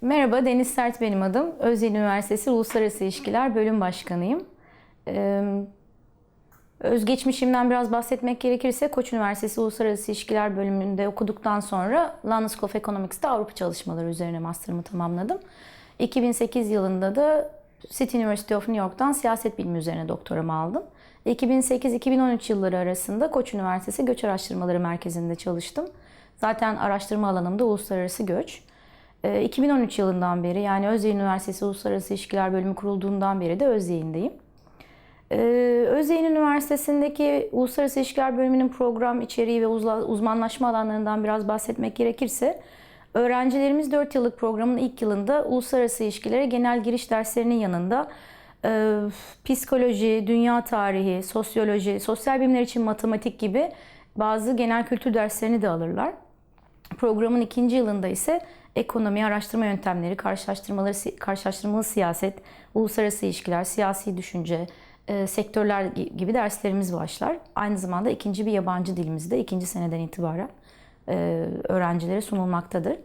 Merhaba, Deniz Sert benim adım. Özyeğin Üniversitesi Uluslararası İlişkiler Bölüm Başkanıyım. Ee, özgeçmişimden biraz bahsetmek gerekirse Koç Üniversitesi Uluslararası İlişkiler Bölümünde okuduktan sonra London School of Economics'te Avrupa çalışmaları üzerine master'ımı tamamladım. 2008 yılında da City University of New York'tan siyaset bilimi üzerine doktoramı aldım. 2008-2013 yılları arasında Koç Üniversitesi Göç Araştırmaları Merkezi'nde çalıştım. Zaten araştırma alanım da uluslararası göç. Ee, 2013 yılından beri yani Özyeğin Üniversitesi Uluslararası İlişkiler Bölümü kurulduğundan beri de Özyeğin'deyim. Ee, Özyeğin Üniversitesi'ndeki Uluslararası İlişkiler Bölümünün program içeriği ve uzmanlaşma alanlarından biraz bahsetmek gerekirse öğrencilerimiz 4 yıllık programın ilk yılında uluslararası ilişkilere genel giriş derslerinin yanında e, psikoloji, dünya tarihi, sosyoloji, sosyal bilimler için matematik gibi bazı genel kültür derslerini de alırlar. Programın ikinci yılında ise ekonomi, araştırma yöntemleri, karşılaştırmaları, karşılaştırmalı siyaset, uluslararası ilişkiler, siyasi düşünce, e, sektörler gi- gibi derslerimiz başlar. Aynı zamanda ikinci bir yabancı dilimiz de ikinci seneden itibaren e, öğrencilere sunulmaktadır.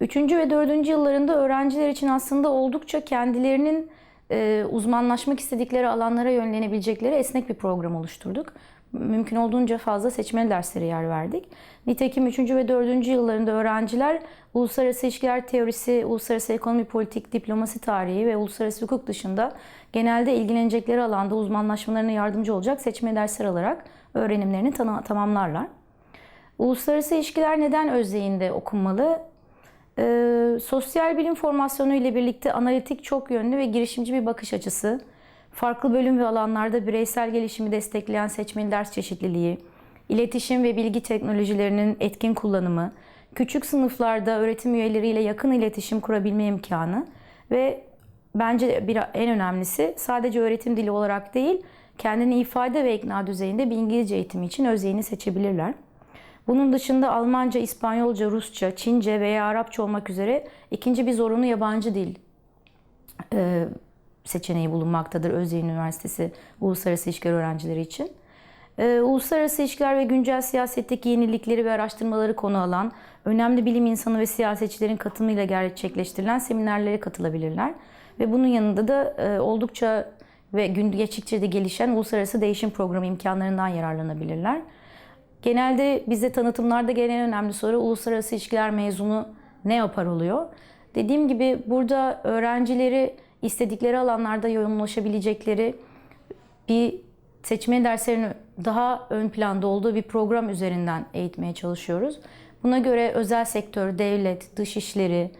Üçüncü ve dördüncü yıllarında öğrenciler için aslında oldukça kendilerinin e, uzmanlaşmak istedikleri alanlara yönlenebilecekleri esnek bir program oluşturduk. Mümkün olduğunca fazla seçmeli derslere yer verdik. Nitekim 3. ve 4. yıllarında öğrenciler uluslararası ilişkiler teorisi, uluslararası ekonomi politik, diplomasi tarihi ve uluslararası hukuk dışında genelde ilgilenecekleri alanda uzmanlaşmalarına yardımcı olacak seçmeli dersler alarak öğrenimlerini tamamlarlar. Uluslararası ilişkiler neden Özyeğin'de okunmalı? Ee, sosyal bilim formasyonu ile birlikte analitik, çok yönlü ve girişimci bir bakış açısı, farklı bölüm ve alanlarda bireysel gelişimi destekleyen seçmeli ders çeşitliliği, iletişim ve bilgi teknolojilerinin etkin kullanımı, küçük sınıflarda öğretim üyeleriyle yakın iletişim kurabilme imkanı ve bence bir en önemlisi sadece öğretim dili olarak değil, kendini ifade ve ikna düzeyinde bir İngilizce eğitimi için Özyeğin'i seçebilirler. Bunun dışında Almanca, İspanyolca, Rusça, Çince veya Arapça olmak üzere ikinci bir zorunlu yabancı dil e, seçeneği bulunmaktadır Özyeğin Üniversitesi uluslararası ilişkiler öğrencileri için. E, uluslararası ilişkiler ve güncel siyasetteki yenilikleri ve araştırmaları konu alan, önemli bilim insanı ve siyasetçilerin katılımıyla gerçekleştirilen seminerlere katılabilirler. Ve bunun yanında da e, oldukça ve gün geçtikçe de gelişen uluslararası değişim programı imkanlarından yararlanabilirler. Genelde bize tanıtımlarda gelen en önemli soru uluslararası ilişkiler mezunu ne yapar oluyor? Dediğim gibi burada öğrencileri istedikleri alanlarda yoğunlaşabilecekleri bir seçmeli derslerin daha ön planda olduğu bir program üzerinden eğitmeye çalışıyoruz. Buna göre özel sektör, devlet, dışişleri,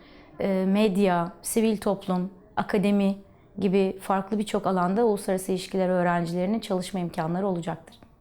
e, medya, sivil toplum, akademi gibi farklı birçok alanda uluslararası ilişkiler öğrencilerinin çalışma imkanları olacaktır.